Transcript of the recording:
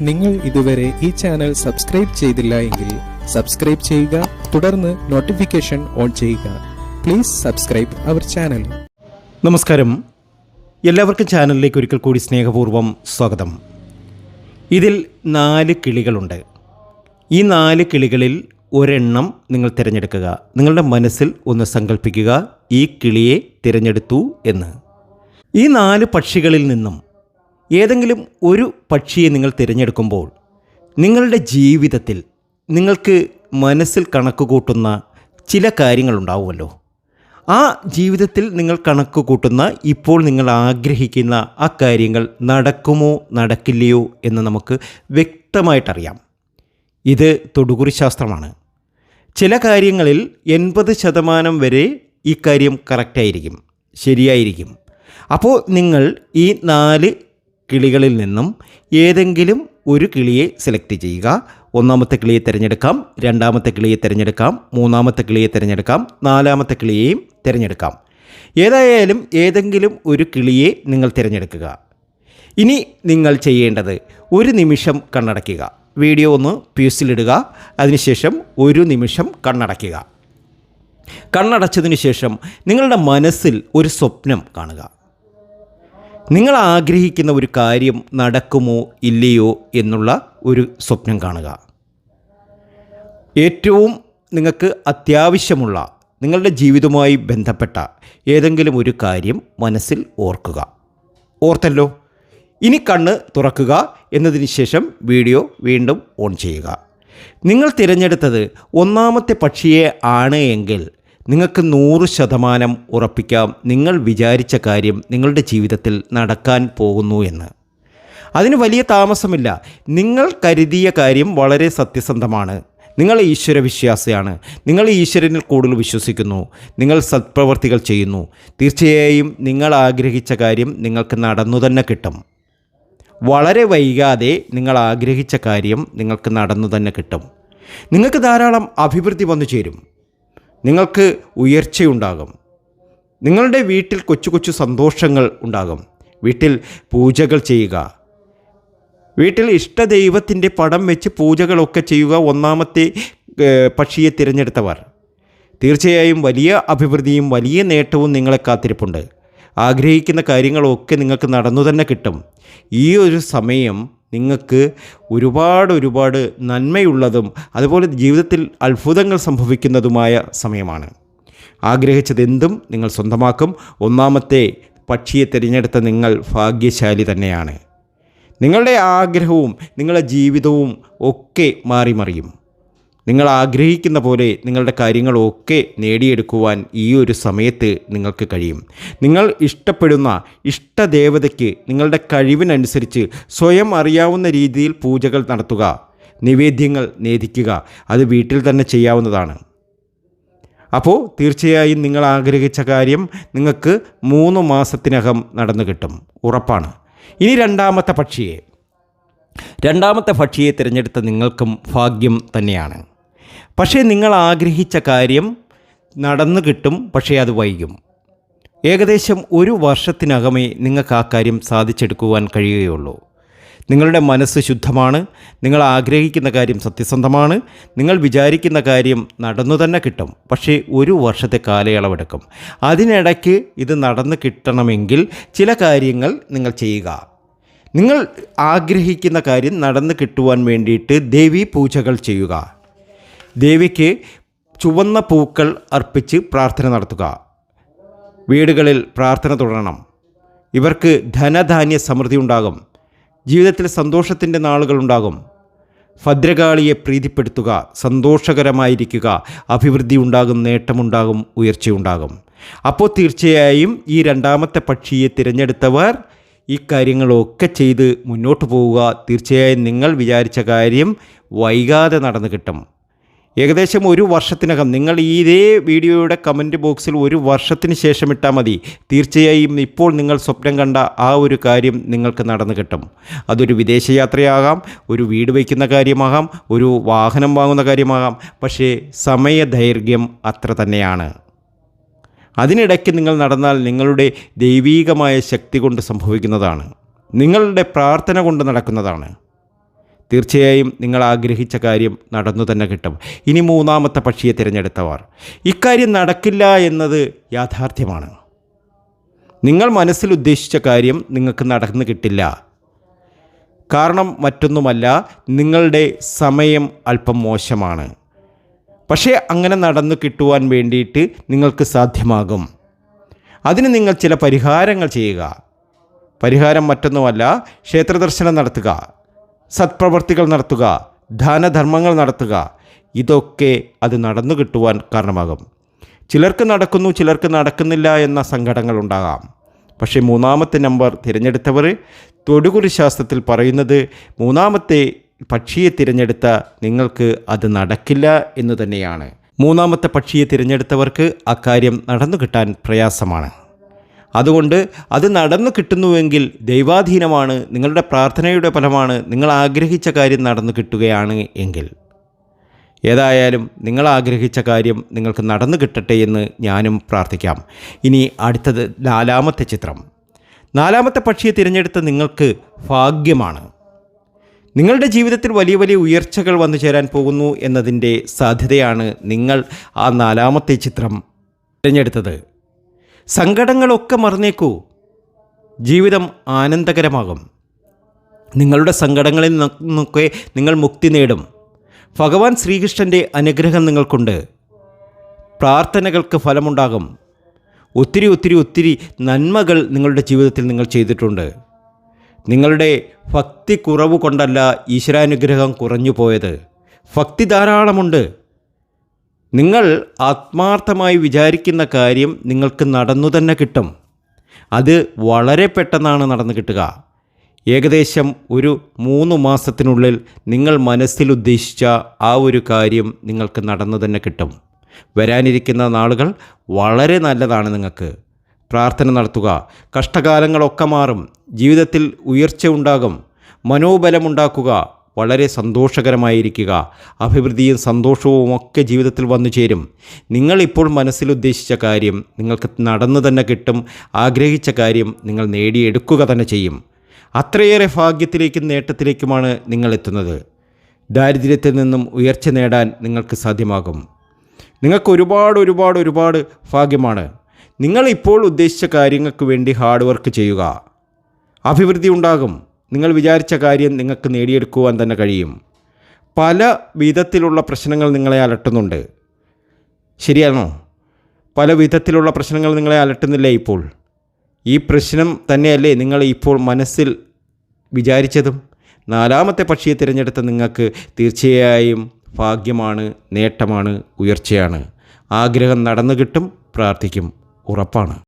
നിങ്ങൾ ഇതുവരെ ഈ ചാനൽ സബ്സ്ക്രൈബ് ചെയ്തില്ല എങ്കിൽ സബ്സ്ക്രൈബ് ചെയ്യുക തുടർന്ന് നോട്ടിഫിക്കേഷൻ ഓൺ ചെയ്യുക. പ്ലീസ് സബ്സ്ക്രൈബ് അവർ ചാനൽ നമസ്കാരം. എല്ലാവർക്കും ചാനലിലേക്ക് ഒരിക്കൽ കൂടി സ്നേഹപൂർവം സ്വാഗതം. ഇതിൽ നാല് കിളികളുണ്ട്. ഈ നാല് കിളികളിൽ ഒരെണ്ണം നിങ്ങൾ തിരഞ്ഞെടുക്കുക. നിങ്ങളുടെ മനസ്സിൽ ഒന്ന് സങ്കല്പിക്കുക ഈ കിളിയെ തിരഞ്ഞെടുത്തു എന്ന്. ഈ നാല് പക്ഷികളിൽ നിന്നും ഏതെങ്കിലും ഒരു പക്ഷിയെ നിങ്ങൾ തിരഞ്ഞെടുക്കുമ്പോൾ നിങ്ങളുടെ ജീവിതത്തിൽ നിങ്ങൾക്ക് മനസ്സിൽ കണക്ക് കൂട്ടുന്ന ചില കാര്യങ്ങളുണ്ടാവുമല്ലോ ആ ജീവിതത്തിൽ നിങ്ങൾ കണക്ക് കൂട്ടുന്ന ഇപ്പോൾ നിങ്ങൾ ആഗ്രഹിക്കുന്ന ആ കാര്യങ്ങൾ നടക്കുമോ നടക്കില്ലയോ എന്ന് നമുക്ക് വ്യക്തമായിട്ടറിയാം ഇത് തൊടുകുറി ശാസ്ത്രമാണ്. ചില കാര്യങ്ങളിൽ എൺപത് ശതമാനം വരെ ഈ കാര്യം കറക്റ്റായിരിക്കും ശരിയായിരിക്കും. അപ്പോൾ നിങ്ങൾ ഈ നാല് കിളികളിൽ നിന്നും ഏതെങ്കിലും ഒരു കിളിയെ സെലക്ട് ചെയ്യുക. ഒന്നാമത്തെ കിളിയെ തിരഞ്ഞെടുക്കാം രണ്ടാമത്തെ കിളിയെ തിരഞ്ഞെടുക്കാം മൂന്നാമത്തെ കിളിയെ തിരഞ്ഞെടുക്കാം നാലാമത്തെ കിളിയെയും തിരഞ്ഞെടുക്കാം. ഏതായാലും ഏതെങ്കിലും ഒരു കിളിയെ നിങ്ങൾ തിരഞ്ഞെടുക്കുക. ഇനി നിങ്ങൾ ചെയ്യേണ്ടത് ഒരു നിമിഷം കണ്ണടയ്ക്കുക. വീഡിയോ ഒന്ന് പ്യൂസിലിടുക അതിനുശേഷം ഒരു നിമിഷം കണ്ണടയ്ക്കുക. കണ്ണടച്ചതിന് ശേഷം നിങ്ങളുടെ മനസ്സിൽ ഒരു സ്വപ്നം കാണുക. നിങ്ങൾ ആഗ്രഹിക്കുന്ന ഒരു കാര്യം നടക്കുമോ ഇല്ലയോ എന്നുള്ള ഒരു സ്വപ്നം കാണുക. ഏറ്റവും നിങ്ങൾക്ക് അത്യാവശ്യമുള്ള നിങ്ങളുടെ ജീവിതവുമായി ബന്ധപ്പെട്ട ഏതെങ്കിലും ഒരു കാര്യം മനസ്സിൽ ഓർക്കുക. ഓർത്തല്ലോ. ഇനി കണ്ണ് തുറക്കുക എന്നതിന് ശേഷം വീഡിയോ വീണ്ടും ഓൺ ചെയ്യുക. നിങ്ങൾ തിരഞ്ഞെടുത്തത് ഒന്നാമത്തെ പക്ഷിയെ ആണ് എങ്കിൽ നിങ്ങൾക്ക് നൂറ് ശതമാനം ഉറപ്പിക്കാം. നിങ്ങൾ വിചാരിച്ച കാര്യം നിങ്ങളുടെ ജീവിതത്തിൽ നടക്കാൻ പോകുന്നു എന്ന്. അതിന് വലിയ താമസമില്ല. നിങ്ങൾ കരുതിയ കാര്യം വളരെ സത്യസന്ധമാണ്. നിങ്ങൾ ഈശ്വര വിശ്വാസിയാണ് നിങ്ങൾ ഈശ്വരനിൽ കൂടുതൽ വിശ്വസിക്കുന്നു. നിങ്ങൾ സത്പ്രവർത്തികൾ ചെയ്യുന്നു. തീർച്ചയായും നിങ്ങൾ ആഗ്രഹിച്ച കാര്യം നിങ്ങൾക്ക് നടന്നു തന്നെ കിട്ടും. വളരെ വൈകാതെ നിങ്ങൾ ആഗ്രഹിച്ച കാര്യം നിങ്ങൾക്ക് നടന്നു തന്നെ കിട്ടും. നിങ്ങൾക്ക് ധാരാളം അഭിവൃദ്ധി വന്നു ചേരും. നിങ്ങൾക്ക് ഉയർച്ചയുണ്ടാകും. നിങ്ങളുടെ വീട്ടിൽ കൊച്ചു കൊച്ചു സന്തോഷങ്ങൾ ഉണ്ടാകും. വീട്ടിൽ പൂജകൾ ചെയ്യുക. വീട്ടിൽ ഇഷ്ടദൈവത്തിന്റെ പടം വെച്ച് പൂജകളൊക്കെ ചെയ്യുക ഒന്നാമത്തെ പക്ഷിയെ തിരഞ്ഞെടുത്തവർ. തീർച്ചയായും വലിയ അഭിവൃദ്ധിയും വലിയ നേട്ടവും നിങ്ങളെ കാത്തിരിപ്പുണ്ട്. ആഗ്രഹിക്കുന്ന കാര്യങ്ങളൊക്കെ നിങ്ങൾക്ക് നടന്നു തന്നെ കിട്ടും. ഈ ഒരു സമയം നിങ്ങൾക്ക് ഒരുപാട് ഒരുപാട് നന്മയുള്ളതും അതുപോലെ ജീവിതത്തിൽ അത്ഭുതങ്ങൾ സംഭവിക്കുന്നതുമായ സമയമാണ്. ആഗ്രഹിച്ചതെന്തും നിങ്ങൾ സ്വന്തമാക്കും. ഒന്നാമത്തെ പക്ഷിയെ തിരഞ്ഞെടുത്ത നിങ്ങൾ ഭാഗ്യശാലി തന്നെയാണ്. നിങ്ങളുടെ ആഗ്രഹവും നിങ്ങളുടെ ജീവിതവും ഒക്കെ മാറി മറിയും നിങ്ങൾ ആഗ്രഹിക്കുന്ന പോലെ നിങ്ങളുടെ കാര്യങ്ങളൊക്കെ നേടിയെടുക്കുവാൻ ഈ ഒരു സമയത്ത് നിങ്ങൾക്ക് കഴിയും. നിങ്ങൾ ഇഷ്ടപ്പെടുന്ന ഇഷ്ടദേവതയ്ക്ക് നിങ്ങളുടെ കഴിവിനനുസരിച്ച് സ്വയം അറിയാവുന്ന രീതിയിൽ പൂജകൾ നടത്തുക. നിവേദ്യങ്ങൾ നേദിക്കുക അത് വീട്ടിൽ തന്നെ ചെയ്യാവുന്നതാണ്. അപ്പോൾ തീർച്ചയായും നിങ്ങൾ ആഗ്രഹിച്ച കാര്യം നിങ്ങൾക്ക് മൂന്ന് മാസത്തിനകം നടന്നു കിട്ടും. ഉറപ്പാണ്. ഇനി രണ്ടാമത്തെ പക്ഷിയെ. രണ്ടാമത്തെ പക്ഷിയെ തിരഞ്ഞെടുത്ത നിങ്ങൾക്കും ഭാഗ്യം തന്നെയാണ്. പക്ഷേ നിങ്ങൾ ആഗ്രഹിച്ച കാര്യം നടന്നു കിട്ടും പക്ഷേ അത് വൈകും. ഏകദേശം ഒരു വർഷത്തിനകമേ നിങ്ങൾക്ക് ആ കാര്യം സാധിച്ചെടുക്കുവാൻ കഴിയുകയുള്ളൂ. നിങ്ങളുടെ മനസ്സ് ശുദ്ധമാണ് നിങ്ങൾ ആഗ്രഹിക്കുന്ന കാര്യം സത്യസന്ധമാണ് നിങ്ങൾ വിചാരിക്കുന്ന കാര്യം നടന്നു തന്നെ കിട്ടും പക്ഷേ ഒരു വർഷത്തെ കാലയളവെടുക്കും. അതിനിടയ്ക്ക് ഇത് നടന്നു കിട്ടണമെങ്കിൽ ചില കാര്യങ്ങൾ നിങ്ങൾ ചെയ്യുക. നിങ്ങൾ ആഗ്രഹിക്കുന്ന കാര്യം നടന്നു കിട്ടുവാൻ വേണ്ടിയിട്ട് ദേവീ പൂജകൾ ചെയ്യുക. ദേവിക്ക് ചുവന്ന പൂക്കൾ അർപ്പിച്ച് പ്രാർത്ഥന നടത്തുക. വീടുകളിൽ പ്രാർത്ഥന തുടരണം. ഇവർക്ക് ധനധാന്യ സമൃദ്ധി ഉണ്ടാകും. ജീവിതത്തിൽ സന്തോഷത്തിന്റെ നാളുകളുണ്ടാകും ഭദ്രകാളിയെ പ്രീതിപ്പെടുത്തുക സന്തോഷകരമായിരിക്കുക അഭിവൃദ്ധി ഉണ്ടാകും നേട്ടമുണ്ടാകും ഉയർച്ചയുണ്ടാകും. അപ്പോൾ തീർച്ചയായും ഈ രണ്ടാമത്തെ പക്ഷിയെ തിരഞ്ഞെടുത്തവർ ഈ കാര്യങ്ങളൊക്കെ ചെയ്ത് മുന്നോട്ട് പോവുക. തീർച്ചയായും നിങ്ങൾ വിചാരിച്ച കാര്യം വൈകാതെ നടന്നു കിട്ടും. ഏകദേശം ഒരു വർഷത്തിനകം നിങ്ങൾ ഇതേ വീഡിയോയുടെ കമന്റ് ബോക്സിൽ ഒരു വർഷത്തിന് ശേഷം ഇട്ടാൽ മതി. തീർച്ചയായും ഇപ്പോൾ നിങ്ങൾ സ്വപ്നം കണ്ട ആ ഒരു കാര്യം നിങ്ങൾക്ക് നടന്നു കിട്ടും. അതൊരു വിദേശയാത്രയാകാം ഒരു വീട് വയ്ക്കുന്ന കാര്യമാകാം ഒരു വാഹനം വാങ്ങുന്ന കാര്യമാകാം. പക്ഷേ സമയദൈർഘ്യം അത്ര തന്നെയാണ്. അതിനിടയ്ക്ക് നിങ്ങൾ നടന്നാൽ നിങ്ങളുടെ ദൈവീകമായ ശക്തി കൊണ്ട് സംഭവിക്കുന്നതാണ്. നിങ്ങളുടെ പ്രാർത്ഥന കൊണ്ട് നടക്കുന്നതാണ്. തീർച്ചയായും നിങ്ങൾ ആഗ്രഹിച്ച കാര്യം നടന്നു തന്നെ കിട്ടും. ഇനി മൂന്നാമത്തെ പക്ഷിയെ തിരഞ്ഞെടുത്തവർ. ഇക്കാര്യം നടക്കില്ല എന്നത് യാഥാർത്ഥ്യമാണ്. നിങ്ങൾ മനസ്സിൽ ഉദ്ദേശിച്ച കാര്യം നിങ്ങൾക്ക് നടന്നു കിട്ടില്ല. കാരണം മറ്റൊന്നുമല്ല നിങ്ങളുടെ സമയം അല്പം മോശമാണ്. പക്ഷേ അങ്ങനെ നടന്നു കിട്ടുവാൻ വേണ്ടിയിട്ട് നിങ്ങൾക്ക് സാധ്യമാകും. അതിന് നിങ്ങൾ ചില പരിഹാരങ്ങൾ ചെയ്യുക. പരിഹാരം മറ്റൊന്നുമല്ല ക്ഷേത്രദർശനം നടത്തുക. സത്പ്രവർത്തികൾ നടത്തുക ദാനധർമ്മങ്ങൾ നടത്തുക ഇതൊക്കെ അത് നടന്നു കിട്ടുവാൻ കാരണമാകും. ചിലർക്ക് നടക്കുന്നു ചിലർക്ക് നടക്കുന്നില്ല എന്ന സങ്കടങ്ങൾ ഉണ്ടാകാം. പക്ഷേ മൂന്നാമത്തെ നമ്പർ തിരഞ്ഞെടുത്തവർ തൊടുകുറി ശാസ്ത്രത്തിൽ പറയുന്നത് മൂന്നാമത്തെ പക്ഷിയെ തിരഞ്ഞെടുത്ത നിങ്ങൾക്ക് അത് നടക്കില്ല എന്ന് തന്നെയാണ്. മൂന്നാമത്തെ പക്ഷിയെ തിരഞ്ഞെടുത്തവർക്ക് അക്കാര്യം നടന്നു കിട്ടാൻ പ്രയാസമാണ്. അതുകൊണ്ട് അത് നടന്നു കിട്ടുന്നുവെങ്കിൽ ദൈവാധീനമാണ് നിങ്ങളുടെ പ്രാർത്ഥനയുടെ ഫലമാണ് നിങ്ങൾ ആഗ്രഹിച്ച കാര്യം നടന്നു കിട്ടുകയാണ് എങ്കിൽ. ഏതായാലും നിങ്ങൾ ആഗ്രഹിച്ച കാര്യം നിങ്ങൾക്ക് നടന്നു കിട്ടട്ടെ എന്ന് ഞാനും പ്രാർത്ഥിക്കാം. ഇനി അടുത്തത് നാലാമത്തെ ചിത്രം. നാലാമത്തെ പക്ഷിയെ തിരഞ്ഞെടുത്ത നിങ്ങൾക്ക് ഭാഗ്യമാണ്. നിങ്ങളുടെ ജീവിതത്തിൽ വലിയ വലിയ ഉയർച്ചകൾ വന്നു ചേരാൻ പോകുന്നു എന്നതിന്റെ സാധ്യതയാണ് നിങ്ങൾ ആ നാലാമത്തെ ചിത്രം തിരഞ്ഞെടുത്തത്. സങ്കടങ്ങളൊക്കെ മറന്നേക്കൂ. ജീവിതം ആനന്ദകരമാകും. നിങ്ങളുടെ സങ്കടങ്ങളിൽ നിന്നൊക്കെ നിങ്ങൾ മുക്തി നേടും. ഭഗവാൻ ശ്രീകൃഷ്ണന്റെ അനുഗ്രഹം നിങ്ങൾക്കുണ്ട്. പ്രാർത്ഥനകൾക്ക് ഫലമുണ്ടാകും. ഒത്തിരി ഒത്തിരി ഒത്തിരി നന്മകൾ നിങ്ങളുടെ ജീവിതത്തിൽ നിങ്ങൾ ചെയ്തിട്ടുണ്ട്. നിങ്ങളുടെ ഭക്തി കുറവ് കൊണ്ടല്ല ഈശ്വരാനുഗ്രഹം കുറഞ്ഞു പോയത് ഭക്തി ധാരാളമുണ്ട്. നിങ്ങൾ ആത്മാർത്ഥമായി വിചാരിക്കുന്ന കാര്യം നിങ്ങൾക്ക് നടന്നു തന്നെ കിട്ടും. അത് വളരെ പെട്ടെന്നാണ് നടന്നു കിട്ടുക. ഏകദേശം ഒരു മൂന്ന് മാസത്തിനുള്ളിൽ നിങ്ങൾ മനസ്സിൽ ഉദ്ദേശിച്ച ആ ഒരു കാര്യം നിങ്ങൾക്ക് നടന്നു തന്നെ കിട്ടും. വരാനിരിക്കുന്ന നാളുകൾ വളരെ നല്ലതാണ് നിങ്ങൾക്ക്. പ്രാർത്ഥന നടത്തുക. കഷ്ടകാലങ്ങളൊക്കെ മാറും. ജീവിതത്തിൽ ഉയർച്ച ഉണ്ടാകും. മനോബലമുണ്ടാക്കുക. വളരെ സന്തോഷകരമായിരിക്കുക. അഭിവൃദ്ധിയും സന്തോഷവും ഒക്കെ ജീവിതത്തിൽ വന്നു ചേരും. നിങ്ങളിപ്പോൾ മനസ്സിലുദ്ദേശിച്ച കാര്യം നിങ്ങൾക്ക് നടന്നു തന്നെ കിട്ടും. ആഗ്രഹിച്ച കാര്യം നിങ്ങൾ നേടിയെടുക്കുക തന്നെ ചെയ്യും. അത്രയേറെ ഭാഗ്യത്തിലേക്കും നേട്ടത്തിലേക്കുമാണ് നിങ്ങൾ എത്തുന്നത്. ദാരിദ്ര്യത്തിൽ നിന്നും ഉയർച്ച നേടാൻ നിങ്ങൾക്ക് സാധ്യമാകും. നിങ്ങൾക്ക് ഒരുപാട് ഒരുപാട് ഒരുപാട് ഭാഗ്യമാണ്. നിങ്ങളിപ്പോൾ ഉദ്ദേശിച്ച കാര്യങ്ങൾക്ക് വേണ്ടി ഹാർഡ് വർക്ക് ചെയ്യുക. അഭിവൃദ്ധി ഉണ്ടാകും. നിങ്ങൾ വിചാരിച്ച കാര്യം നിങ്ങൾക്ക് നേടിയെടുക്കുവാൻ തന്നെ കഴിയും. പല വിധത്തിലുള്ള പ്രശ്നങ്ങൾ നിങ്ങളെ അലട്ടുന്നുണ്ട്. ശരിയാണോ? പല വിധത്തിലുള്ള പ്രശ്നങ്ങൾ നിങ്ങളെ അലട്ടുന്നില്ലേ ഇപ്പോൾ? ഈ പ്രശ്നം തന്നെയല്ലേ നിങ്ങൾ ഇപ്പോൾ മനസ്സിൽ വിചാരിച്ചതും? നാലാമത്തെ പക്ഷിയെ തിരഞ്ഞെടുത്ത നിങ്ങൾക്ക് തീർച്ചയായും ഭാഗ്യമാണ് നേട്ടമാണ് ഉയർച്ചയാണ്. ആഗ്രഹം നടന്നു കിട്ടും പ്രാർത്ഥിക്കും. ഉറപ്പാണ്.